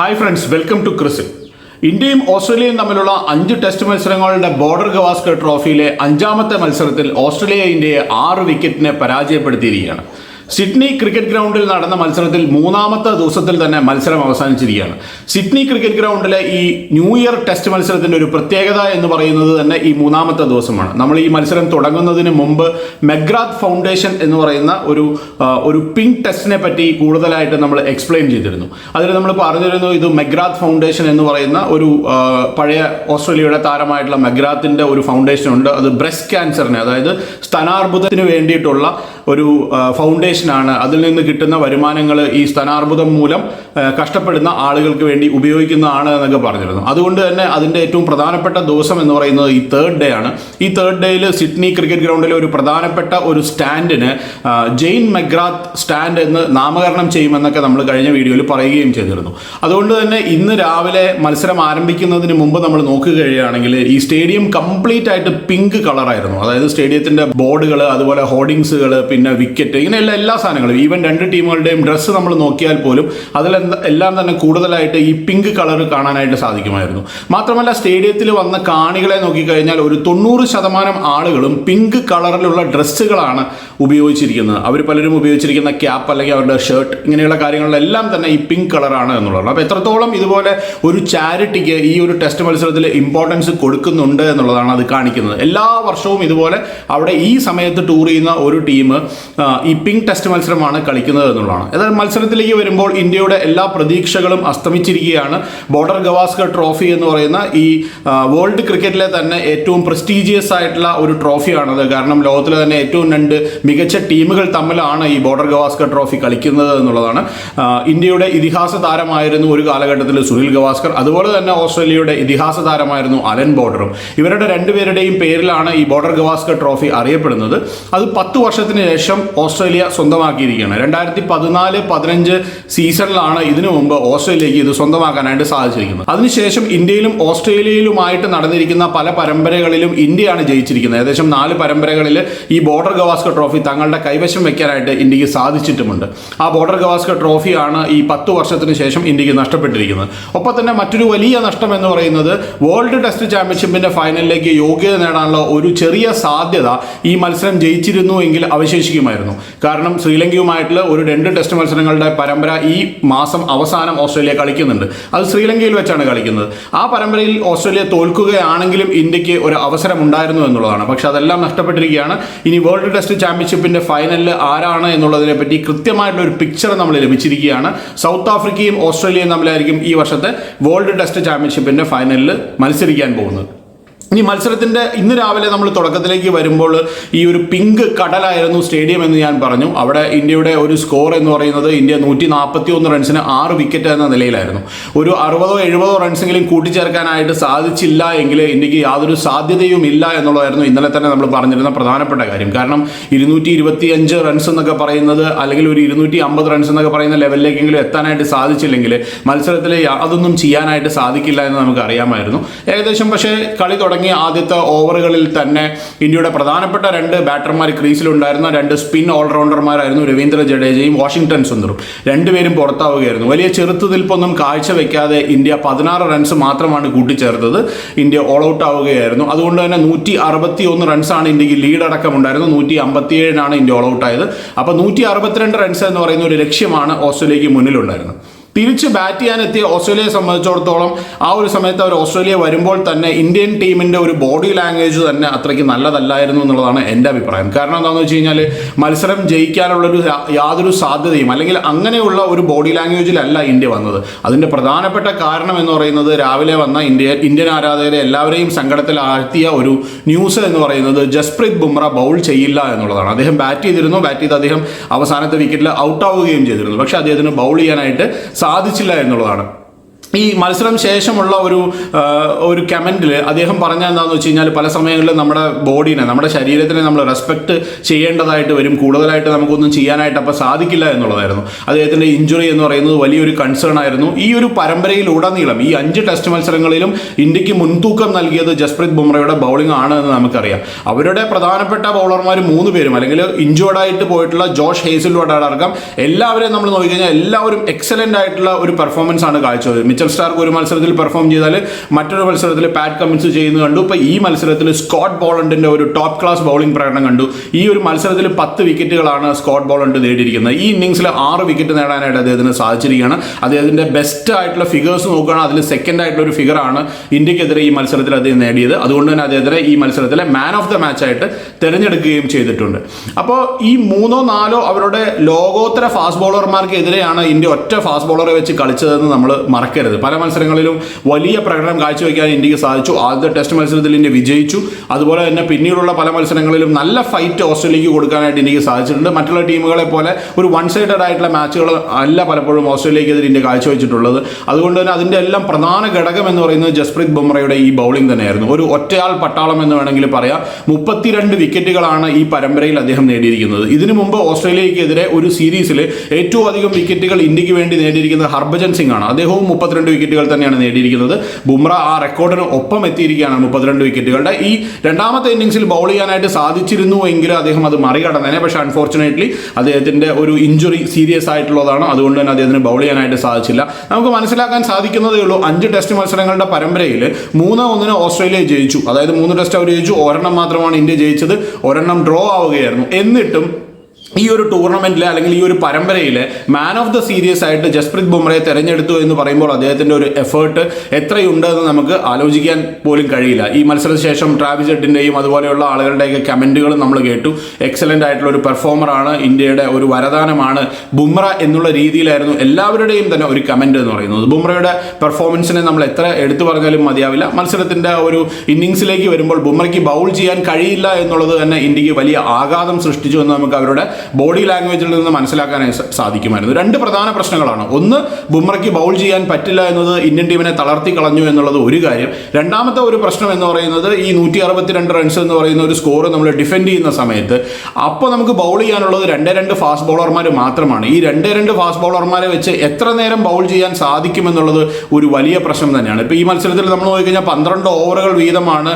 Hi friends welcome to ക്രിസിൽ ഇന്ത്യയും ഓസ്ട്രേലിയയും തമ്മിലുള്ള അഞ്ച് ടെസ്റ്റ് മത്സരങ്ങളുടെ ബോർഡർ ഗവാസ്കർ ട്രോഫിയിലെ അഞ്ചാമത്തെ മത്സരത്തിൽ ഓസ്ട്രേലിയ ഇന്ത്യയെ ആറ് വിക്കറ്റിന് പരാജയപ്പെടുത്തിയിരിക്കുകയാണ്. സിഡ്നി ക്രിക്കറ്റ് ഗ്രൗണ്ടിൽ നടന്ന മത്സരത്തിൽ മൂന്നാമത്തെ ദിവസത്തിൽ തന്നെ മത്സരം അവസാനിച്ചിരിക്കുകയാണ്. സിഡ്നി ക്രിക്കറ്റ് ഗ്രൗണ്ടിലെ ഈ ന്യൂ ഇയർ ടെസ്റ്റ് മത്സരത്തിന്റെ ഒരു പ്രത്യേകത എന്ന് പറയുന്നത് തന്നെ ഈ മൂന്നാമത്തെ ദിവസമാണ്. നമ്മൾ ഈ മത്സരം തുടങ്ങുന്നതിന് മുമ്പ് മെഗ്രാത്ത് ഫൗണ്ടേഷൻ എന്ന് പറയുന്ന ഒരു ഒരു പിങ്ക് ടെസ്റ്റിനെ പറ്റി കൂടുതലായിട്ട് നമ്മൾ എക്സ്പ്ലെയിൻ ചെയ്തിരുന്നു. അതിൽ നമ്മൾ പറഞ്ഞിരുന്നു ഇത് മെഗ്രാത്ത് ഫൗണ്ടേഷൻ എന്ന് പറയുന്ന ഒരു പഴയ ഓസ്ട്രേലിയയുടെ താരമായിട്ടുള്ള മെഗ്രാത്തിന്റെ ഒരു ഫൗണ്ടേഷൻ ഉണ്ട്. അത് ബ്രസ്റ്റ് ക്യാൻസറിന് അതായത് സ്തനാർബുദത്തിന് വേണ്ടിയിട്ടുള്ള ഒരു ആ, ഫൗണ്ടേഷനാണ് അതിൽ നിന്ന് കിട്ടുന്ന വരുമാനങ്ങൾ ഈ സ്ഥാനാർബുദം മൂലം കഷ്ടപ്പെടുന്ന ആളുകൾക്ക് വേണ്ടി ഉപയോഗിക്കുന്നതാണ് എന്നൊക്കെ പറഞ്ഞിരുന്നു. അതുകൊണ്ട് തന്നെ അതിന്റെ ഏറ്റവും പ്രധാനപ്പെട്ട ദിവസം എന്ന് പറയുന്നത് ഈ തേർഡ് ഡേ ആണ്. ഈ തേർഡ് ഡേയിൽ സിഡ്നി ക്രിക്കറ്റ് ഗ്രൗണ്ടിലെ ഒരു പ്രധാനപ്പെട്ട ഒരു സ്റ്റാൻഡിന് ജെയിൻ മെഗ്രാത്ത് സ്റ്റാൻഡ് എന്ന് നാമകരണം ചെയ്യുമെന്നൊക്കെ നമ്മൾ കഴിഞ്ഞ വീഡിയോയിൽ പറയുകയും ചെയ്തിരുന്നു. അതുകൊണ്ട് തന്നെ ഇന്ന് രാവിലെ മത്സരം ആരംഭിക്കുന്നതിന് മുമ്പ് നമ്മൾ നോക്കുകയാണെങ്കിൽ ഈ സ്റ്റേഡിയം കംപ്ലീറ്റ് ആയിട്ട് പിങ്ക് കളറായിരുന്നു. അതായത് സ്റ്റേഡിയത്തിന്റെ ബോർഡുകൾ അതുപോലെ ഹോർഡിങ്സുകൾ പിന്നെ വിക്കറ്റ് ഇങ്ങനെയുള്ള എല്ലാ സാധനങ്ങളും ഈവൻ രണ്ട് ടീമുകളുടെയും ഡ്രസ്സ് നമ്മൾ നോക്കിയാൽ പോലും അതിൽ എല്ലാം തന്നെ കൂടുതലായിട്ട് ഈ പിങ്ക് കളർ കാണാനായിട്ട് സാധിക്കുമായിരുന്നു. മാത്രമല്ല സ്റ്റേഡിയത്തിൽ വന്ന കാണികളെ നോക്കിക്കഴിഞ്ഞാൽ ഒരു തൊണ്ണൂറ് ശതമാനം ആളുകളും പിങ്ക് കളറിലുള്ള ഡ്രസ്സുകളാണ് ഉപയോഗിച്ചിരിക്കുന്നത്. അവർ പലരും ഉപയോഗിച്ചിരിക്കുന്ന ക്യാപ്പ് അല്ലെങ്കിൽ അവരുടെ ഷർട്ട് ഇങ്ങനെയുള്ള കാര്യങ്ങളിലെല്ലാം തന്നെ ഈ പിങ്ക് കളറാണ് എന്നുള്ളതാണ്. അപ്പോൾ എത്രത്തോളം ഇതുപോലെ ഒരു ചാരിറ്റിക്ക് ഈ ഒരു ടെസ്റ്റ് മത്സരത്തിൽ ഇമ്പോർട്ടൻസ് കൊടുക്കുന്നുണ്ട് എന്നുള്ളതാണ് അത് കാണിക്കുന്നത്. എല്ലാ വർഷവും ഇതുപോലെ അവിടെ ഈ സമയത്ത് ടൂർ ചെയ്യുന്ന ഒരു ടീം ഈ പിങ്ക് ടെസ്റ്റ് മത്സരമാണ് കളിക്കുന്നത് എന്നുള്ളതാണ്. എന്നാൽ മത്സരത്തിലേക്ക് വരുമ്പോൾ ഇന്ത്യയുടെ എല്ലാ പ്രതീക്ഷകളും അസ്തമിച്ചിരിക്കുകയാണ്. ബോർഡർ ഗവാസ്കർ ട്രോഫി എന്ന് പറയുന്ന ഈ വേൾഡ് ക്രിക്കറ്റിലെ തന്നെ ഏറ്റവും പ്രസ്റ്റീജിയസ് ആയിട്ടുള്ള ഒരു ട്രോഫിയാണത്. കാരണം ലോകത്തിലെ തന്നെ ഏറ്റവും രണ്ട് മികച്ച ടീമുകൾ തമ്മിലാണ് ഈ ബോർഡർ ഗവാസ്കർ ട്രോഫി കളിക്കുന്നത് എന്നുള്ളതാണ്. ഇന്ത്യയുടെ ഇതിഹാസ താരമായിരുന്നു ഒരു കാലഘട്ടത്തിൽ സുനിൽ ഗവാസ്കർ. അതുപോലെ തന്നെ ഓസ്ട്രേലിയയുടെ ഇതിഹാസ താരമായിരുന്നു അലൻ ബോർഡറും. ഇവരുടെ രണ്ടുപേരുടെയും പേരിലാണ് ഈ ബോർഡർ ഗവാസ്കർ ട്രോഫി അറിയപ്പെടുന്നത്. അത് പത്ത് വർഷത്തിന് ശേഷം ഓസ്ട്രേലിയ സ്വന്തമാക്കിയിരിക്കുകയാണ്. രണ്ടായിരത്തി പതിനാല് പതിനഞ്ച് സീസണിലാണ് ഇതിനു മുമ്പ് ഓസ്ട്രേലിയക്ക് ഇത് സ്വന്തമാക്കാനായിട്ട് സാധിച്ചിരിക്കുന്നത്. അതിനുശേഷം ഇന്ത്യയിലും ഓസ്ട്രേലിയയിലുമായിട്ട് നടന്നിരിക്കുന്ന പല പരമ്പരകളിലും ഇന്ത്യയാണ് ജയിച്ചിരിക്കുന്നത്. ഏകദേശം നാല് പരമ്പരകളിൽ ഈ ബോർഡർ ഗവാസ്കർ ട്രോഫി തങ്ങളുടെ കൈവശം വെക്കാനായിട്ട് ഇന്ത്യയ്ക്ക് സാധിച്ചിട്ടുമുണ്ട്. ആ ബോർഡർ ഗവാസ്കർ ട്രോഫിയാണ് ഈ പത്ത് വർഷത്തിന് ശേഷം ഇന്ത്യയ്ക്ക് നഷ്ടപ്പെട്ടിരിക്കുന്നത്. ഒപ്പം തന്നെ മറ്റൊരു വലിയ നഷ്ടം എന്ന് പറയുന്നത് വേൾഡ് ടെസ്റ്റ് ചാമ്പ്യൻഷിപ്പിന്റെ ഫൈനലിലേക്ക് യോഗ്യത നേടാനുള്ള ഒരു ചെറിയ സാധ്യത ഈ മത്സരം ജയിച്ചിരുന്നു എങ്കിൽ അവശേഷിക്കുമായിരുന്നു. കാരണം ശ്രീലങ്കയുമായിട്ടുള്ള ഒരു രണ്ട് ടെസ്റ്റ് മത്സരങ്ങളുടെ പരമ്പര ഈ മാസം അവസാനം ഓസ്ട്രേലിയ കളിക്കുന്നുണ്ട്. അത് ശ്രീലങ്കയിൽ വെച്ചാണ് കളിക്കുന്നത്. ആ പരമ്പരയിൽ ഓസ്ട്രേലിയ തോൽക്കുകയാണെങ്കിലും ഇന്ത്യയ്ക്ക് ഒരു അവസരം ഉണ്ടായിരുന്നു എന്നുള്ളതാണ്. പക്ഷെ അതെല്ലാം നഷ്ടപ്പെട്ടിരിക്കുകയാണ്. ഇനി വേൾഡ് ടെസ്റ്റ് ചാമ്പ്യൻഷിപ്പിന്റെ ഫൈനലിൽ ആരാണ് എന്നുള്ളതിനെ പറ്റി കൃത്യമായിട്ടുള്ള ഒരു പിക്ചർ നമ്മൾ ലഭിച്ചിരിക്കുകയാണ്. സൗത്ത് ആഫ്രിക്കയും ഓസ്ട്രേലിയയും തമ്മിലായിരിക്കും ഈ വർഷത്തെ വേൾഡ് ടെസ്റ്റ് ചാമ്പ്യൻഷിപ്പിന്റെ ഫൈനലിൽ മത്സരിക്കാൻ പോകുന്നത്. ഇനി മത്സരത്തിന്റെ ഇന്ന് രാവിലെ നമ്മൾ തുടക്കത്തിലേക്ക് വരുമ്പോൾ ഈ ഒരു പിങ്ക് കടലായിരുന്നു സ്റ്റേഡിയം എന്ന് ഞാൻ പറഞ്ഞു. അവിടെ ഇന്ത്യയുടെ ഒരു സ്കോർ എന്ന് പറയുന്നത് ഇന്ത്യ നൂറ്റി നാൽപ്പത്തി ഒന്ന് റൺസിന് ആറ് വിക്കറ്റ് എന്ന നിലയിലായിരുന്നു. ഒരു അറുപതോ എഴുപതോ റൺസെങ്കിലും കൂട്ടിച്ചേർക്കാനായിട്ട് സാധിച്ചില്ല എങ്കിൽ ഇന്ത്യയ്ക്ക് യാതൊരു സാധ്യതയും ഇല്ല എന്നുള്ളതായിരുന്നു ഇന്നലെ തന്നെ നമ്മൾ പറഞ്ഞിരുന്ന പ്രധാനപ്പെട്ട കാര്യം. കാരണം ഇരുന്നൂറ്റി ഇരുപത്തി അഞ്ച് റൺസ് എന്നൊക്കെ പറയുന്നത് അല്ലെങ്കിൽ ഒരു ഇരുന്നൂറ്റി അമ്പത് റൺസ് എന്നൊക്കെ പറയുന്ന ലെവലിലേക്കെങ്കിലും എത്താനായിട്ട് സാധിച്ചില്ലെങ്കിൽ മത്സരത്തിൽ യാതൊന്നും ചെയ്യാനായിട്ട് സാധിക്കില്ല എന്ന് നമുക്ക് അറിയാമായിരുന്നു. ഏകദേശം പക്ഷേ കളി തുടങ്ങിയ ആദ്യത്തെ ഓവറുകളിൽ തന്നെ ഇന്ത്യയുടെ പ്രധാനപ്പെട്ട രണ്ട് ബാറ്റർമാർ ക്രീസിലുണ്ടായിരുന്ന രണ്ട് സ്പിൻ ഓൾറൗണ്ടർമാരായിരുന്നു രവീന്ദ്ര ജഡേജയും വാഷിംഗ്ടൺ സുന്ദറും. രണ്ടുപേരും പുറത്താവുകയായിരുന്നു. വലിയ ചെറുത്തുനിൽപ്പൊന്നും കാഴ്ചവെക്കാതെ ഇന്ത്യ പതിനാറ് റൺസ് മാത്രമാണ് കൂട്ടിച്ചേർത്തത്. ഇന്ത്യ ഓൾ ഔട്ട് ആവുകയായിരുന്നു. അതുകൊണ്ട് തന്നെ നൂറ്റി അറുപത്തി ഒന്ന് റൺസാണ് ഇന്ത്യയ്ക്ക് ലീഡ് അടക്കം ഉണ്ടായിരുന്നത് നൂറ്റി അമ്പത്തിയേഴിനാണ് ഇന്ത്യ ഓൾ ഔട്ട് ആയത്. അപ്പോൾ നൂറ്റി അറുപത്തിരണ്ട് റൺസ് എന്ന് പറയുന്ന ഒരു ലക്ഷ്യമാണ് ഓസ്ട്രേലിയക്ക് മുന്നിലുണ്ടായിരുന്നത്. തിരിച്ച് ബാറ്റ് ചെയ്യാൻ എത്തിയ ഓസ്ട്രേലിയയെ സംബന്ധിച്ചിടത്തോളം ആ ഒരു സമയത്ത് അവർ ഓസ്ട്രേലിയ വരുമ്പോൾ തന്നെ ഇന്ത്യൻ ടീമിന്റെ ഒരു ബോഡി ലാംഗ്വേജ് തന്നെ അത്രയ്ക്ക് നല്ലതല്ലായിരുന്നു എന്നുള്ളതാണ് എന്റെ അഭിപ്രായം. കാരണം എന്താണെന്ന് വെച്ച് കഴിഞ്ഞാൽ മത്സരം ജയിക്കാനുള്ളൊരു യാതൊരു സാധ്യതയും അല്ലെങ്കിൽ അങ്ങനെയുള്ള ഒരു ബോഡി ലാംഗ്വേജിലല്ല ഇന്ത്യ വന്നത്. അതിന്റെ പ്രധാനപ്പെട്ട കാരണം എന്ന് പറയുന്നത് രാവിലെ വന്ന ഇന്ത്യ ഇന്ത്യൻ ആരാധകരെ എല്ലാവരെയും സങ്കടത്തിൽ ആഴ്ത്തിയ ഒരു ന്യൂസ് എന്ന് പറയുന്നത് ജസ്പ്രീത് ബുംറ ബൗൾ ചെയ്യില്ല എന്നുള്ളതാണ്. അദ്ദേഹം ബാറ്റ് ചെയ്തിരുന്നു. ബാറ്റ് ചെയ്ത് അദ്ദേഹം അവസാനത്തെ വിക്കറ്റിൽ ഔട്ട് ആവുകയും ചെയ്തിരുന്നു. പക്ഷേ അദ്ദേഹത്തിന് ബൗൾ ചെയ്യാനായിട്ട് സാധിച്ചില്ല എന്നുള്ളതാണ്. ഈ മത്സരം ശേഷമുള്ള ഒരു ഒരു കമന്റിൽ അദ്ദേഹം പറഞ്ഞ എന്താണെന്ന് വെച്ച് കഴിഞ്ഞാൽ പല സമയങ്ങളിലും നമ്മുടെ ബോഡീനെ നമ്മുടെ ശരീരത്തിനെ നമ്മൾ റെസ്പെക്ട് ചെയ്യേണ്ടതായിട്ട് വരും. കൂടുതലായിട്ട് നമുക്കൊന്നും ചെയ്യാനായിട്ട് അപ്പോൾ സാധിക്കില്ല എന്നുള്ളതായിരുന്നു. അദ്ദേഹത്തിന്റെ ഇഞ്ചുറി എന്ന് പറയുന്നത് വലിയൊരു കൺസേൺ ആയിരുന്നു. ഈ ഒരു പരമ്പരയിലുടനീളം ഈ അഞ്ച് ടെസ്റ്റ് മത്സരങ്ങളിലും ഇന്ത്യയ്ക്ക് മുൻതൂക്കം നൽകിയത് ജസ്പ്രീത് ബുംറയുടെ ബൗളിംഗ് ആണ് എന്ന് നമുക്കറിയാം. അവരുടെ പ്രധാനപ്പെട്ട ബൗളർമാർ മൂന്ന് പേരും അല്ലെങ്കിൽ ഇഞ്ചുവേർഡായിട്ട് പോയിട്ടുള്ള ജോഷ് ഹേസിലൂടെ അടക്കം. എല്ലാവരെയും നമ്മൾ നോക്കിക്കഴിഞ്ഞാൽ എല്ലാവരും എക്സലന്റ് ആയിട്ടുള്ള ഒരു പെർഫോമൻസ് ആണ് കാഴ്ചവെച്ചത്. മിച്ചൽ സ്റ്റാർക്ക് ഒരു മത്സരത്തിൽ പെർഫോം ചെയ്താൽ മറ്റൊരു മത്സരത്തിൽ പാറ്റ് കമ്മിൻസ് ചെയ്യുന്നത് കണ്ടു. ഇപ്പോൾ ഈ മത്സരത്തിൽ സ്കോട്ട് ബോളണ്ടിന്റെ ഒരു ടോപ്പ് ക്ലാസ് ബൗളിംഗ് പ്രകടനം കണ്ടു. ഈ ഒരു മത്സരത്തിൽ പത്ത് വിക്കറ്റുകളാണ് സ്കോട്ട് ബോളണ്ട് നേടിയിരിക്കുന്നത്. ഈ ഇന്നിംഗ്സിൽ ആറ് വിക്കറ്റ് നേടാനായിട്ട് അദ്ദേഹത്തിന് സാധിച്ചിരിക്കുകയാണ്. അദ്ദേഹത്തിന്റെ ബെസ്റ്റ് ആയിട്ടുള്ള ഫിഗേഴ്സ് നോക്കുകയാണ് അതിൽ സെക്കൻഡ് ആയിട്ടുള്ള ഒരു ഫിഗറാണ് ഇന്ത്യക്കെതിരെ ഈ മത്സരത്തിൽ അദ്ദേഹം നേടിയത്. അതുകൊണ്ട് തന്നെ അദ്ദേഹത്തിനെ ഈ മത്സരത്തിലെ മാൻ ഓഫ് ദ മാച്ച് ആയിട്ട് തിരഞ്ഞെടുക്കുകയും ചെയ്തിട്ടുണ്ട്. അപ്പോൾ ഈ മൂന്നോ നാലോ അവരുടെ ലോകോത്തര ഫാസ്റ്റ് ബോളർമാർക്കെതിരെയാണ് ഇന്ത്യ ഒറ്റ ഫാസ്റ്റ് ബോളറെ വെച്ച് കളിച്ചതെന്ന് നമ്മൾ മറക്കരുത്. പല മത്സരങ്ങളിലും വലിയ പ്രകടനം കാഴ്ചവെക്കാൻ ഇന്ത്യയ്ക്ക് സാധിച്ചു. ആദ്യത്തെ ടെസ്റ്റ് മത്സരത്തിൽ ഇന്ത്യ വിജയിച്ചു. അതുപോലെ തന്നെ പിന്നീടുള്ള പല മത്സരങ്ങളിലും നല്ല ഫൈറ്റ് ഓസ്ട്രേലിയക്ക് കൊടുക്കാനായിട്ട് ഇന്ത്യയ്ക്ക് സാധിച്ചിട്ടുണ്ട്. മറ്റുള്ള ടീമുകളെ പോലെ ഒരു വൺ സൈഡഡ് ആയിട്ടുള്ള മാച്ചുകൾ അല്ല പലപ്പോഴും ഓസ്ട്രേലിയക്കെതിരെ ഇന്ത്യ കാഴ്ചവെച്ചിട്ടുള്ളത്. അതുകൊണ്ട് തന്നെ അതിന്റെ എല്ലാം പ്രധാന ഘടകം എന്ന് പറയുന്നത് ജസ്പ്രീത് ബുംറയുടെ ഈ ബൗളിംഗ് തന്നെയായിരുന്നു. ഒരു ഒറ്റയാൾ പട്ടാളം എന്ന് വേണമെങ്കിൽ പറയാം. മുപ്പത്തിരണ്ട് വിക്കറ്റുകളാണ് ഈ പരമ്പരയിൽ അദ്ദേഹം നേടിയിരിക്കുന്നത്. ഇതിനു മുമ്പ് ഓസ്ട്രേലിയക്കെതിരെ ഒരു സീരീസിൽ ഏറ്റവും അധികം വിക്കറ്റുകൾ ഇന്ത്യയ്ക്ക് വേണ്ടി നേടിയിരിക്കുന്നത് ഹർഭജൻ സിംഗ് ആണ്. അദ്ദേഹവും മുപ്പത്തിരണ്ട് വിക്കറ്റുകൾ തന്നെയാണ് നേടിയിരിക്കുന്നത്. ബുംറ ആ റെക്കോർഡിന് ഒപ്പം എത്തിയിരിക്കുകയാണ് മുപ്പത്തിരണ്ട് വിക്കറ്റുകളുടെ ഈ രണ്ടാമത്തെ ഇന്നിംഗ്സിൽ ബൗൾ ചെയ്യാനായിട്ട് സാധിച്ചിരുന്നു എങ്കിലും അദ്ദേഹം അത് മറികടന്നേനെ പക്ഷേ അൺഫോർച്ചുനേറ്റ്ലി അദ്ദേഹത്തിന്റെ ഒരു ഇഞ്ചുറി സീരിയസ് ആയിട്ടുള്ളതാണ്. അതുകൊണ്ട് തന്നെ അദ്ദേഹത്തിന് ബൗൾ ചെയ്യാനായിട്ട് സാധിച്ചില്ല. നമുക്ക് മനസ്സിലാക്കാൻ സാധിക്കുന്നതേ ഉള്ളൂ അഞ്ച് ടെസ്റ്റ് മത്സരങ്ങളുടെ പരമ്പരയിൽ മൂന്ന് ഒന്നിന് ഓസ്ട്രേലിയ ജയിച്ചു. അതായത് മൂന്ന് ടെസ്റ്റ് അവർ ജയിച്ചു. ഒരെണ്ണം മാത്രമാണ് ഇന്ത്യ ജയിച്ചത്. ഒരെണ്ണം ഡ്രോ ആവുകയായിരുന്നു. എന്നിട്ടും ഈ ഒരു ടൂർണമെന്റിലെ അല്ലെങ്കിൽ ഈ ഒരു പരമ്പരയിലെ മാൻ ഓഫ് ദ സീരീസ് ആയിട്ട് ജസ്പ്രീത് ബുംറയെ തെരഞ്ഞെടുത്തു എന്ന് പറയുമ്പോൾ അദ്ദേഹത്തിന്റെ ഒരു എഫേർട്ട് എത്രയുണ്ട് എന്ന് നമുക്ക് ആലോചിക്കാൻ പോലും കഴിയില്ല. ഈ മത്സരത്തിന് ശേഷം ട്രാവിസ് ഹെഡിന്റെയും അതുപോലെയുള്ള ആളുകളുടെയൊക്കെ കമന്റുകൾ നമ്മൾ കേട്ടു. എക്സലന്റ് ആയിട്ടുള്ള ഒരു പെർഫോമറാണ് ഇന്ത്യയുടെ ഒരു വരദാനമാണ് ബുംറ എന്നുള്ള രീതിയിലായിരുന്നു എല്ലാവരുടെയും തന്നെ ഒരു കമന്റ് എന്ന് പറയുന്നത്. ബുംറയുടെ പെർഫോമൻസിനെ നമ്മൾ എത്ര എടുത്തു പറഞ്ഞാലും മതിയാവില്ല. മത്സരത്തിന്റെ ഒരു ഇന്നിങ്സിലേക്ക് വരുമ്പോൾ ബുംറയ്ക്ക് ബൗൾ ചെയ്യാൻ കഴിയില്ല എന്നുള്ളത് തന്നെ ഇന്ത്യയ്ക്ക് വലിയ ആഘാതം സൃഷ്ടിച്ചു എന്ന് നമുക്ക് അവരുടെ ബോഡി ലാംഗ്വേജിൽ നിന്ന് മനസ്സിലാക്കാനായി സാധിക്കുമായിരുന്നു. രണ്ട് പ്രധാന പ്രശ്നങ്ങളാണ്. ഒന്ന് ബുംറയ്ക്ക് ബൗൾ ചെയ്യാൻ പറ്റില്ല എന്നത് ഇന്ത്യൻ ടീമിനെ തളർത്തി കളഞ്ഞു എന്നുള്ളത് ഒരു കാര്യം. രണ്ടാമത്തെ ഒരു പ്രശ്നം എന്ന് പറയുന്നത് ഈ നൂറ്റി അറുപത്തിരണ്ട് റൺസ് എന്ന് പറയുന്ന ഒരു സ്കോർ നമ്മൾ ഡിഫെൻഡ് ചെയ്യുന്ന സമയത്ത് അപ്പോൾ നമുക്ക് ബൗൾ ചെയ്യാനുള്ളത് രണ്ടേ രണ്ട് ഫാസ്റ്റ് ബൗളർമാർ മാത്രമാണ്. ഈ രണ്ടേ രണ്ട് ഫാസ്റ്റ് ബൗളർമാരെ വെച്ച് എത്ര നേരം ബൗൾ ചെയ്യാൻ സാധിക്കുമെന്നുള്ളത് ഒരു വലിയ പ്രശ്നം തന്നെയാണ്. ഇപ്പോൾ ഈ മത്സരത്തിൽ നമ്മൾ നോക്കിക്കഴിഞ്ഞാൽ പന്ത്രണ്ട് ഓവറുകൾ വീതമാണ്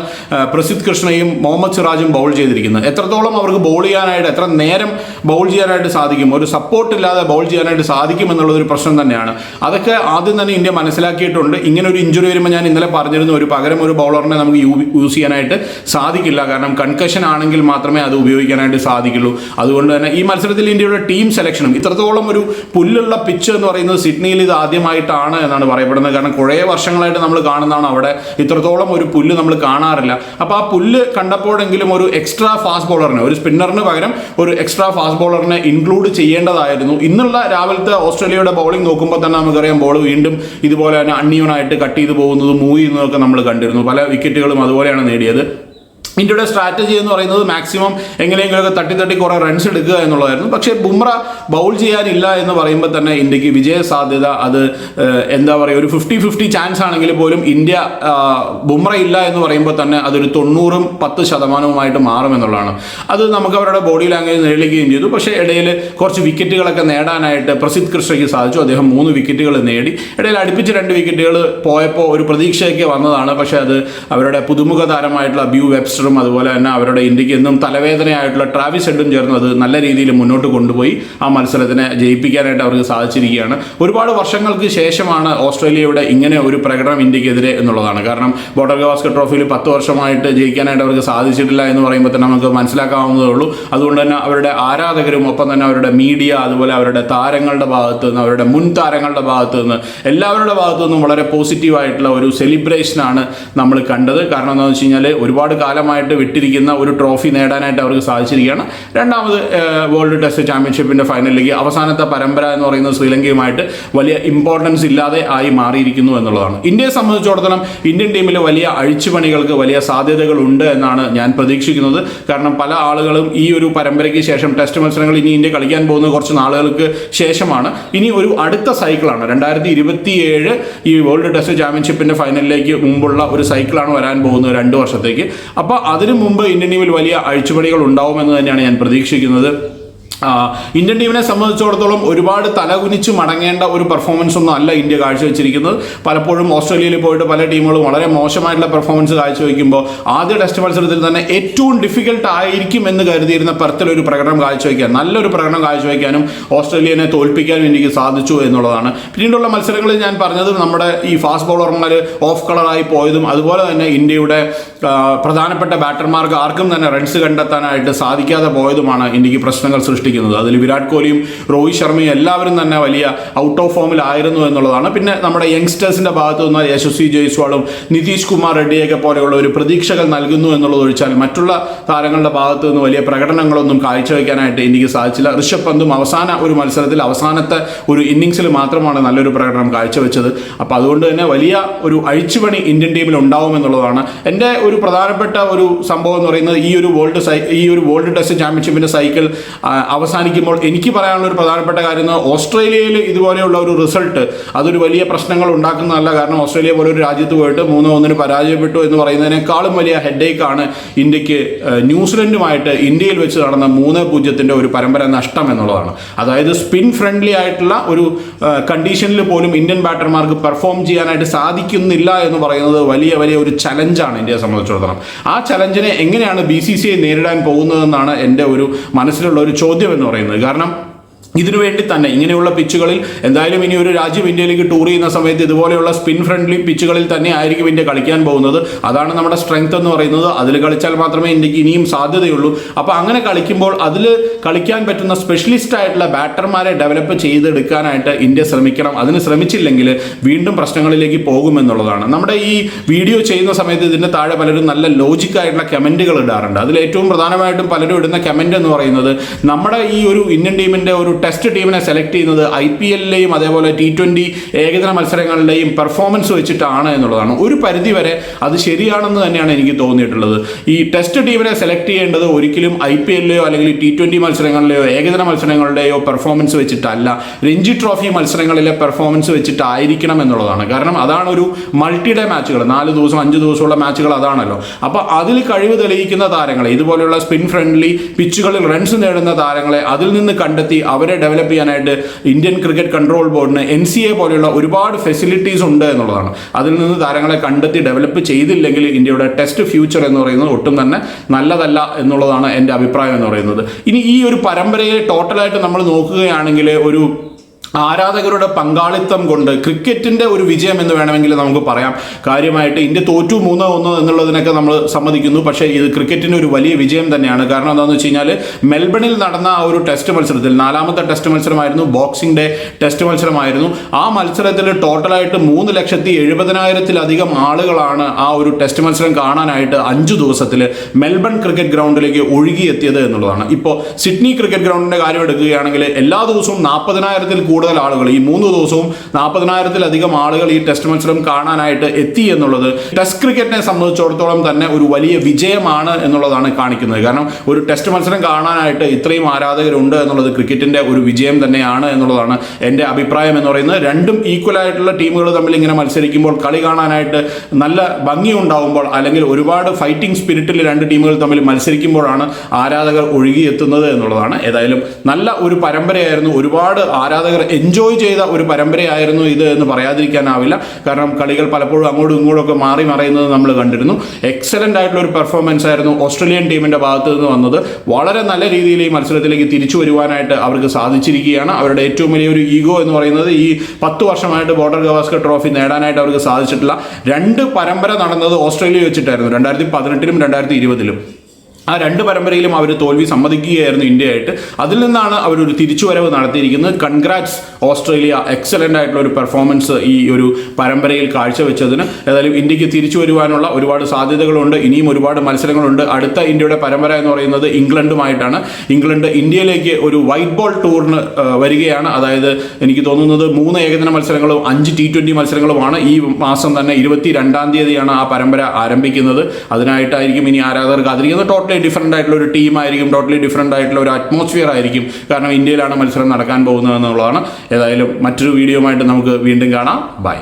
പ്രസിദ്ധ് കൃഷ്ണയും മുഹമ്മദ് സിറാജും ബൗൾ ചെയ്തിരിക്കുന്നത്. എത്രത്തോളം അവർക്ക് ബൗൾ ചെയ്യാനായിട്ട് എത്ര നേരം ബൗൾ ചെയ്യാനായിട്ട് സാധിക്കും. ഒരു സപ്പോർട്ട് ഇല്ലാതെ ബൗൾ ചെയ്യാനായിട്ട് സാധിക്കും എന്നുള്ളൊരു ഒരു പ്രശ്നം തന്നെയാണ്. അതൊക്കെ ആദ്യം തന്നെ ഇന്ത്യ മനസ്സിലാക്കിയിട്ടുണ്ട്. ഇങ്ങനെ ഒരു ഇഞ്ചുറി വരുമ്പോൾ ഞാൻ ഇന്നലെ പറഞ്ഞിരുന്നു ഒരു പകരം ഒരു ബൗളറിനെ നമുക്ക് യൂസ് ചെയ്യാനായിട്ട് സാധിക്കില്ല. കാരണം കൺകഷൻ ആണെങ്കിൽ മാത്രമേ അത് ഉപയോഗിക്കാനായിട്ട് സാധിക്കുള്ളൂ. അതുകൊണ്ട് തന്നെ ഈ മത്സരത്തിൽ ഇന്ത്യയുടെ ടീം സെലക്ഷനും ഇത്രത്തോളം ഒരു പുല്ലുള്ള പിച്ച് എന്ന് പറയുന്നത് സിഡ്നിയിൽ ഇത് ആദ്യമായിട്ടാണ് എന്നാണ് പറയപ്പെടുന്നത്. കാരണം കുറേ വർഷങ്ങളായിട്ട് നമ്മൾ കാണുന്നതാണ് അവിടെ. ഇത്രത്തോളം ഒരു പുല്ല് നമ്മൾ കാണാറില്ല. അപ്പോൾ ആ പുല്ല് കണ്ടപ്പോഴെങ്കിലും ഒരു എക്സ്ട്രാ ഫാസ്റ്റ് ബോളറിന് ഒരു സ്പിന്നറിന് പകരം ഒരു എക്സ്ട്രാ ഫാസ്റ്റ് ബോളറിനെ ഇൻക്ലൂഡ് ചെയ്യേണ്ടതായിരുന്നു. ഇന്നുള്ള രാവിലത്തെ ഓസ്ട്രേലിയയുടെ ബൗളിംഗ് നോക്കുമ്പോൾ തന്നെ നമുക്കറിയാം ബോൾ വീണ്ടും ഇതുപോലെ തന്നെ അൺയൂണായിട്ട് കട്ട് ചെയ്ത് പോകുന്നതും മൂവ് ചെയ്യുന്നതൊക്കെ നമ്മൾ കണ്ടിരുന്നു. പല വിക്കറ്റുകളും അതുപോലെയാണ് നേടിയത്. ഇന്ത്യയുടെ സ്ട്രാറ്റജി എന്ന് പറയുന്നത് മാക്സിമം എങ്ങനെയെങ്കിലുമൊക്കെ തട്ടി തട്ടി കുറേ റൺസ് എടുക്കുക എന്നുള്ളതായിരുന്നു. പക്ഷേ ബുംറ ബൗൾ ചെയ്യാനില്ല എന്ന് പറയുമ്പോൾ തന്നെ ഇന്ത്യയ്ക്ക് വിജയ സാധ്യത അത് എന്താ പറയുക ഒരു ഫിഫ്റ്റി ഫിഫ്റ്റി ചാൻസ് ആണെങ്കിൽ പോലും ഇന്ത്യ ബുംറ ഇല്ല എന്ന് പറയുമ്പോൾ തന്നെ അതൊരു തൊണ്ണൂറും പത്ത് ശതമാനവുമായിട്ട് മാറുമെന്നുള്ളതാണ് അത് നമുക്ക് അവരുടെ ബോഡി ലാംഗ്വേജ് നേടുകയും ചെയ്തു. പക്ഷേ ഇടയിൽ കുറച്ച് വിക്കറ്റുകളൊക്കെ നേടാനായിട്ട് പ്രസിദ്ധ് കൃഷ്ണയ്ക്ക് സാധിച്ചു. അദ്ദേഹം മൂന്ന് വിക്കറ്റുകൾ നേടി. ഇടയിൽ അടുപ്പിച്ച് രണ്ട് വിക്കറ്റുകൾ പോയപ്പോൾ ഒരു പ്രതീക്ഷയൊക്കെ വന്നതാണ്. പക്ഷേ അത് അവരുടെ പുതുമുഖ താരമായിട്ടുള്ള ബ്യൂ വെബ്സ്റ്ററും അതുപോലെ തന്നെ അവരുടെ ഇന്ത്യയ്ക്ക് എന്നും തലവേദനയായിട്ടുള്ള ട്രാവിസ് ഹെഡും ചേർന്ന് അത് നല്ല രീതിയിൽ മുന്നോട്ട് കൊണ്ടുപോയി ആ മത്സരത്തിനെ ജയിപ്പിക്കാനായിട്ട് അവർക്ക് സാധിച്ചിരിക്കുകയാണ്. ഒരുപാട് വർഷങ്ങൾക്ക് ശേഷമാണ് ഓസ്ട്രേലിയയുടെ ഇങ്ങനെ ഒരു പ്രകടനം ഇന്ത്യക്കെതിരെ എന്നുള്ളതാണ്. കാരണം ബോർഡർ ഗവാസ്കർ ട്രോഫിയിൽ പത്ത് വർഷമായിട്ട് ജയിക്കാനായിട്ട് അവർക്ക് സാധിച്ചിട്ടില്ല എന്ന് പറയുമ്പോൾ തന്നെ നമുക്ക് മനസ്സിലാക്കാവുന്നതേ ഉള്ളൂ. അതുകൊണ്ട് തന്നെ അവരുടെ ആരാധകരും ഒപ്പം തന്നെ അവരുടെ മീഡിയ അതുപോലെ അവരുടെ താരങ്ങളുടെ ഭാഗത്തു നിന്ന് അവരുടെ മുൻ താരങ്ങളുടെ ഭാഗത്തു നിന്ന് എല്ലാവരുടെ ഭാഗത്തു നിന്നും വളരെ പോസിറ്റീവായിട്ടുള്ള ഒരു സെലിബ്രേഷനാണ് നമ്മൾ കണ്ടത്. കാരണം എന്താണെന്ന് വെച്ച് കഴിഞ്ഞാൽ ഒരുപാട് കാലമായി ഭാഗമായിട്ട് വിട്ടിരിക്കുന്ന ഒരു ട്രോഫി നേടാനായിട്ട് അവർക്ക് സാധിച്ചിരിക്കുകയാണ്. രണ്ടാമത് വേൾഡ് ടെസ്റ്റ് ചാമ്പ്യൻഷിപ്പിന്റെ ഫൈനലിലേക്ക് അവസാനത്തെ പരമ്പര എന്ന് പറയുന്നത് ശ്രീലങ്കയുമായിട്ട് വലിയ ഇമ്പോർട്ടൻസ് ഇല്ലാതെ ആയി മാറിയിരിക്കുന്നു എന്നുള്ളതാണ്. ഇന്ത്യയെ സംബന്ധിച്ചിടത്തോളം ഇന്ത്യൻ ടീമിൽ വലിയ അഴിച്ചുപണികൾക്ക് വലിയ സാധ്യതകളുണ്ട് എന്നാണ് ഞാൻ പ്രതീക്ഷിക്കുന്നത്. കാരണം പല ആളുകളും ഈ ഒരു പരമ്പരയ്ക്ക് ശേഷം ടെസ്റ്റ് മത്സരങ്ങൾ ഇനി ഇന്ത്യ കളിക്കാൻ പോകുന്ന കുറച്ച് നാളുകൾക്ക് ശേഷമാണ്. ഇനി ഒരു അടുത്ത സൈക്കിളാണ് രണ്ടായിരത്തി ഇരുപത്തിയേഴ് ഈ വേൾഡ് ടെസ്റ്റ് ചാമ്പ്യൻഷിപ്പിന്റെ ഫൈനലിലേക്ക് മുമ്പുള്ള ഒരു സൈക്കിളാണ് വരാൻ പോകുന്നത് രണ്ട് വർഷത്തേക്ക്. അപ്പോൾ അതിനു മുമ്പ് ഇന്ത്യൻ ടീമിൽ വലിയ അഴിച്ചുപണികൾ ഉണ്ടാവുമെന്ന് തന്നെയാണ് ഞാൻ പ്രതീക്ഷിക്കുന്നത്. ഇന്ത്യൻ ടീമിനെ സംബന്ധിച്ചിടത്തോളം ഒരുപാട് തലകുനിച്ച് മടങ്ങേണ്ട ഒരു പെർഫോമൻസ് ഒന്നും അല്ല ഇന്ത്യ കാഴ്ചവെച്ചിരിക്കുന്നത്. പലപ്പോഴും ഓസ്ട്രേലിയയിൽ പോയിട്ട് പല ടീമുകളും വളരെ മോശമായിട്ടുള്ള പെർഫോമൻസ് കാഴ്ചവെക്കുമ്പോൾ ആദ്യ ടെസ്റ്റ് മത്സരത്തിൽ തന്നെ ഏറ്റവും ഡിഫിക്കൽട്ട് ആയിരിക്കും എന്ന് കരുതിയിരുന്ന പെർത്തിലൊരു പ്രകടനം കാഴ്ചവെക്കാൻ നല്ലൊരു പ്രകടനം കാഴ്ചവെക്കാനും ഓസ്ട്രേലിയനെ തോൽപ്പിക്കാനും എനിക്ക് സാധിച്ചു എന്നുള്ളതാണ്. പിന്നീടുള്ള മത്സരങ്ങളിൽ ഞാൻ പറഞ്ഞത് നമ്മുടെ ഈ ഫാസ്റ്റ് ബൗളർമാർ ഓഫ് കളറായി പോയതും അതുപോലെ തന്നെ ഇന്ത്യയുടെ പ്രധാനപ്പെട്ട ബാറ്റർമാർക്ക് ആർക്കും തന്നെ റൺസ് കണ്ടെത്താനായിട്ട് സാധിക്കാതെ പോയതുമാണ് ഇന്ത്യയ്ക്ക് പ്രശ്നങ്ങൾ സൃഷ്ടിക്കുന്നത്. അതിൽ വിരാട് കോഹ്ലിയും രോഹിത് ശർമ്മയും എല്ലാവരും തന്നെ വലിയ ഔട്ട് ഓഫ് ഫോമിലായിരുന്നു എന്നുള്ളതാണ്. പിന്നെ നമ്മുടെ യങ്സ്റ്റേഴ്സിന്റെ ഭാഗത്ത് നിന്ന് യശസ്വി ജയ്സ്വാളും നിതീഷ് കുമാർ റെഡ്ഡിയൊക്കെ പോലെയുള്ള ഒരു പ്രതീക്ഷകൾ നൽകുന്നു എന്നുള്ളത് ഒഴിച്ചാൽ മറ്റുള്ള താരങ്ങളുടെ ഭാഗത്തു നിന്ന് വലിയ പ്രകടനങ്ങളൊന്നും കാഴ്ചവെക്കാനായിട്ട് ഇന്ത്യയ്ക്ക് സാധിച്ചില്ല. ഋഷഭ് പന്തും അവസാന ഒരു മത്സരത്തിൽ അവസാനത്തെ ഒരു ഇന്നിങ്സിൽ മാത്രമാണ് നല്ലൊരു പ്രകടനം കാഴ്ചവെച്ചത്. അപ്പോൾ അതുകൊണ്ട് തന്നെ വലിയ ഒരു അഴിച്ചുപണി ഇന്ത്യൻ ടീമിൽ ഉണ്ടാവും എന്നുള്ളതാണ്. എന്റെ ഒരു പ്രധാനപ്പെട്ട ഒരു സംഭവം എന്ന് പറയുന്നത് ഈ ഒരു വേൾഡ് ഈ ഒരു വേൾഡ് ടെസ്റ്റ് ചാമ്പ്യൻഷിപ്പിന്റെ സൈക്കിൾ അവസാനിക്കുമ്പോൾ എനിക്ക് പറയാനുള്ള ഒരു പ്രധാനപ്പെട്ട കാര്യം ഓസ്ട്രേലിയയിൽ ഇതുപോലെയുള്ള ഒരു റിസൾട്ട് അതൊരു വലിയ പ്രശ്നങ്ങൾ ഉണ്ടാക്കുന്നതല്ല. കാരണം ഓസ്ട്രേലിയ പോലെ ഒരു രാജ്യത്ത് പോയിട്ട് മൂന്നോ ഒന്നിന് പരാജയപ്പെട്ടു എന്ന് പറയുന്നതിനേക്കാളും വലിയ ഹെഡേക്ക് ആണ് ഇന്ത്യയ്ക്ക് ന്യൂസിലൻഡുമായിട്ട് ഇന്ത്യയിൽ വെച്ച് നടന്ന മൂന്ന് പൂജ്യത്തിന്റെ ഒരു പരമ്പര നഷ്ടം എന്നുള്ളതാണ്. അതായത് സ്പിൻ ഫ്രണ്ട്ലി ആയിട്ടുള്ള ഒരു കണ്ടീഷനിൽ പോലും ഇന്ത്യൻ ബാറ്റർമാർക്ക് പെർഫോം ചെയ്യാനായിട്ട് സാധിക്കുന്നില്ല എന്ന് പറയുന്നത് വലിയ വലിയ ഒരു ചലഞ്ചാണ് ഇന്ത്യയെ സംബന്ധിച്ചിടത്തോളം ആ ചലഞ്ചിനെ എങ്ങനെയാണ് ബി സി സി ഐ നേരിടാൻ പോകുന്നതെന്നാണ് എന്റെ ഒരു മനസ്സിലുള്ള ഒരു ചോദ്യം എന്ന് പറയുന്നത്. കാരണം ഇതിനു വേണ്ടി തന്നെ ഇങ്ങനെയുള്ള പിച്ചുകളിൽ എന്തായാലും ഇനി ഒരു രാജ്യം ഇന്ത്യയിലേക്ക് ടൂർ ചെയ്യുന്ന സമയത്ത് ഇതുപോലെയുള്ള സ്പിൻ ഫ്രണ്ട്ലി പിച്ചുകളിൽ തന്നെ ആയിരിക്കും ഇന്ത്യ കളിക്കാൻ പോകുന്നത്. അതാണ് നമ്മുടെ സ്ട്രെങ്ത് എന്ന് പറയുന്നത്. അതിൽ കളിച്ചാൽ മാത്രമേ ഇന്ത്യയ്ക്ക് ഇനിയും സാധ്യതയുള്ളൂ. അപ്പോൾ അങ്ങനെ കളിക്കുമ്പോൾ അതിൽ കളിക്കാൻ പറ്റുന്ന സ്പെഷ്യലിസ്റ്റ് ആയിട്ടുള്ള ബാറ്റർമാരെ ഡെവലപ്പ് ചെയ്തെടുക്കാനായിട്ട് ഇന്ത്യ ശ്രമിക്കണം. അതിന് ശ്രമിച്ചില്ലെങ്കിൽ വീണ്ടും പ്രശ്നങ്ങളിലേക്ക് പോകുമെന്നുള്ളതാണ്. നമ്മുടെ ഈ വീഡിയോ ചെയ്യുന്ന സമയത്ത് ഇതിന്റെ താഴെ പലരും നല്ല ലോജിക്കായിട്ടുള്ള കമന്റുകൾ ഇടാറുണ്ട്. അതിൽ ഏറ്റവും പ്രധാനമായിട്ടും പലരും ഇടുന്ന കമന്റ് എന്ന് പറയുന്നത് നമ്മുടെ ഈ ഒരു ഇന്ത്യൻ ടീമിന്റെ ഒരു ടെസ്റ്റ് ടീമിനെ സെലക്ട് ചെയ്യുന്നത് ഐ പി എല്ലിലെയും അതേപോലെ ടി ട്വന്റി ഏകദിന മത്സരങ്ങളുടെയും പെർഫോമൻസ് വെച്ചിട്ടാണ് എന്നുള്ളതാണ്. ഒരു പരിധി വരെ അത് ശരിയാണെന്ന് തന്നെയാണ് എനിക്ക് തോന്നിയിട്ടുള്ളത്. ഈ ടെസ്റ്റ് ടീമിനെ സെലക്ട് ചെയ്യേണ്ടത് ഒരിക്കലും ഐ പി എല്ലിലെയോ അല്ലെങ്കിൽ ടി ട്വന്റി മത്സരങ്ങളിലെയോ ഏകദിന മത്സരങ്ങളുടെയോ പെർഫോമൻസ് വെച്ചിട്ടല്ല. രഞ്ജി ട്രോഫി മത്സരങ്ങളിലെ പെർഫോമൻസ് വെച്ചിട്ടായിരിക്കണം എന്നുള്ളതാണ്. കാരണം അതാണ് ഒരു മൾട്ടി ഡേ മാച്ചുകൾ നാല് ദിവസം അഞ്ച് ദിവസമുള്ള മാച്ചുകൾ അതാണല്ലോ. അപ്പോൾ അതിൽ കഴിവ് തെളിയിക്കുന്ന താരങ്ങളെ ഇതുപോലെയുള്ള സ്പിൻ ഫ്രണ്ട്ലി പിച്ചുകളിൽ റൺസ് നേടുന്ന താരങ്ങളെ അതിൽ നിന്ന് കണ്ടെത്തി അവരെ ഡെവലപ്പ് ചെയ്യാനായിട്ട് ഇന്ത്യൻ ക്രിക്കറ്റ് കൺട്രോൾ ബോർഡിന് എൻ സി എ പോലെയുള്ള ഒരുപാട് ഫെസിലിറ്റീസ് ഉണ്ട് എന്നുള്ളതാണ്. അതിൽ നിന്ന് താരങ്ങളെ കണ്ടെത്തി ഡെവലപ്പ് ചെയ്തില്ലെങ്കിൽ ഇന്ത്യയുടെ ടെസ്റ്റ് ഫ്യൂച്ചർ എന്ന് പറയുന്നത് ഒട്ടും തന്നെ നല്ലതല്ല എന്നുള്ളതാണ് എന്റെ അഭിപ്രായം എന്ന് പറയുന്നത്. ഇനി ഈ ഒരു പരമ്പരയെ ടോട്ടലായിട്ട് നമ്മൾ നോക്കുകയാണെങ്കിൽ ഒരു ആരാധകരുടെ പങ്കാളിത്തം കൊണ്ട് ക്രിക്കറ്റിന്റെ ഒരു വിജയം എന്ന് വേണമെങ്കിൽ നമുക്ക് പറയാം. കാര്യമായിട്ട് ഇന്ത്യ തോറ്റു മൂന്ന് ഒന്ന് എന്നുള്ളതിനൊക്കെ നമ്മൾ സമ്മതിക്കുന്നു. പക്ഷേ ഇത് ക്രിക്കറ്റിന്റെ ഒരു വലിയ വിജയം തന്നെയാണ്. കാരണം എന്താണെന്ന് വെച്ച് കഴിഞ്ഞാൽ മെൽബണിൽ നടന്ന ആ ഒരു ടെസ്റ്റ് മത്സരത്തിൽ നാലാമത്തെ ടെസ്റ്റ് മത്സരമായിരുന്നു. ബോക്സിംഗ് ഡേ ടെസ്റ്റ് മത്സരമായിരുന്നു. ആ മത്സരത്തിൽ ടോട്ടലായിട്ട് മൂന്ന് ലക്ഷത്തി എഴുപതിനായിരത്തിലധികം ആളുകളാണ് ആ ഒരു ടെസ്റ്റ് മത്സരം കാണാനായിട്ട് അഞ്ച് ദിവസത്തിൽ മെൽബൺ ക്രിക്കറ്റ് ഗ്രൗണ്ടിലേക്ക് ഒഴുകിയെത്തിയത് എന്നുള്ളതാണ്. ഇപ്പോൾ സിഡ്നി ക്രിക്കറ്റ് ഗ്രൗണ്ടിന്റെ കാര്യം എടുക്കുകയാണെങ്കിൽ എല്ലാ ദിവസവും നാൽപ്പതിനായിരത്തിൽ കൂടുതൽ ആളുകൾ. ഈ മൂന്ന് ദിവസവും നാൽപ്പതിനായിരത്തിലധികം ആളുകൾ ഈ ടെസ്റ്റ് മത്സരം കാണാനായിട്ട് എത്തി എന്നുള്ളത് ടെസ്റ്റ് ക്രിക്കറ്റിനെ സംബന്ധിച്ചിടത്തോളം തന്നെ ഒരു വലിയ വിജയമാണ് എന്നുള്ളതാണ് കാണിക്കുന്നത്. കാരണം ഒരു ടെസ്റ്റ് മത്സരം കാണാനായിട്ട് ഇത്രയും ആരാധകരുണ്ട് എന്നുള്ളത് ക്രിക്കറ്റിന്റെ ഒരു വിജയം തന്നെയാണ് എന്നുള്ളതാണ് എന്റെ അഭിപ്രായം എന്ന് പറയുന്നത്. രണ്ടും ഈക്വൽ ആയിട്ടുള്ള ടീമുകൾ തമ്മിൽ ഇങ്ങനെ മത്സരിക്കുമ്പോൾ കളി കാണാനായിട്ട് നല്ല ഭംഗി ഉണ്ടാവുമ്പോൾ അല്ലെങ്കിൽ ഒരുപാട് ഫൈറ്റിംഗ് സ്പിരിറ്റിൽ രണ്ട് ടീമുകൾ തമ്മിൽ മത്സരിക്കുമ്പോഴാണ് ആരാധകർ ഒഴുകിയെത്തുന്നത് എന്നുള്ളതാണ്. ഏതായാലും നല്ല ഒരു പരമ്പരയായിരുന്നു. ഒരുപാട് ആരാധകർ എൻജോയ് ചെയ്ത ഒരു പരമ്പരയായിരുന്നു ഇത് എന്ന് പറയാതിരിക്കാനാവില്ല. കാരണം കളികൾ പലപ്പോഴും അങ്ങോട്ടും ഇങ്ങോട്ടും ഒക്കെ മാറി മറയുന്നത് നമ്മൾ കണ്ടിരുന്നു. എക്സലന്റ് ആയിട്ടുള്ള ഒരു പെർഫോമൻസ് ആയിരുന്നു ഓസ്ട്രേലിയൻ ടീമിന്റെ ഭാഗത്ത് നിന്ന് വന്നത്. വളരെ നല്ല രീതിയിൽ ഈ മത്സരത്തിലേക്ക് തിരിച്ചു വരുവാനായിട്ട് അവർക്ക് സാധിച്ചിരിക്കുകയാണ്. അവരുടെ ഏറ്റവും വലിയൊരു ഈഗോ എന്ന് പറയുന്നത് ഈ പത്ത് വർഷമായിട്ട് ബോർഡർ ഗവാസ്കർ ട്രോഫി നേടാനായിട്ട് അവർക്ക് സാധിച്ചിട്ടില്ല. രണ്ട് പരമ്പര നടന്നത് ഓസ്ട്രേലിയ വെച്ചിട്ടായിരുന്നു. രണ്ടായിരത്തി പതിനെട്ടിലും രണ്ടായിരത്തി ഇരുപതിലും. ആ രണ്ട് പരമ്പരയിലും അവർ തോൽവി സമ്മതിക്കുകയായിരുന്നു ഇന്ത്യയായിട്ട്. അതിൽ നിന്നാണ് അവരൊരു തിരിച്ചുവരവ് നടത്തിയിരിക്കുന്നത്. കൺഗ്രാറ്റ്സ് ഓസ്ട്രേലിയ എക്സലന്റ് ആയിട്ടുള്ള ഒരു പെർഫോമൻസ് ഈ ഒരു പരമ്പരയിൽ കാഴ്ചവെച്ചതിന്. ഏതായാലും ഇന്ത്യയ്ക്ക് തിരിച്ചു വരുവാനുള്ള ഒരുപാട് സാധ്യതകളുണ്ട്. ഇനിയും ഒരുപാട് മത്സരങ്ങളുണ്ട്. അടുത്ത ഇന്ത്യയുടെ പരമ്പര എന്ന് പറയുന്നത് ഇംഗ്ലണ്ടുമായിട്ടാണ്. ഇംഗ്ലണ്ട് ഇന്ത്യയിലേക്ക് ഒരു വൈറ്റ് ബോൾ ടൂറിന് വരികയാണ്. അതായത് എനിക്ക് തോന്നുന്നത് മൂന്ന് ഏകദിന മത്സരങ്ങളും അഞ്ച് ടി ട്വന്റി മത്സരങ്ങളുമാണ് ഈ മാസം തന്നെ ഇരുപത്തി രണ്ടാം തീയതിയാണ് ആ പരമ്പര ആരംഭിക്കുന്നത്. അതിനായിട്ടായിരിക്കും ഇനി ആരാധകർ കാത്തിരിക്കുന്നത് ടോട്ടലി ഡിഫറെന്റ് ആയിട്ടുള്ള ഒരു ടീമായിരിക്കും ടോട്ടലി ഡിഫറെന്റ് ആയിട്ടുള്ള ഒരു അറ്റ്മോസ്ഫിയർ ആയിരിക്കും കാരണം ഇന്ത്യയിലാണ് മത്സരം നടക്കാൻ പോകുന്നത് എന്നുള്ളതാണ്. ഏതായാലും മറ്റൊരു വീഡിയോ ആയിട്ട് നമുക്ക് വീണ്ടും കാണാം. ബൈ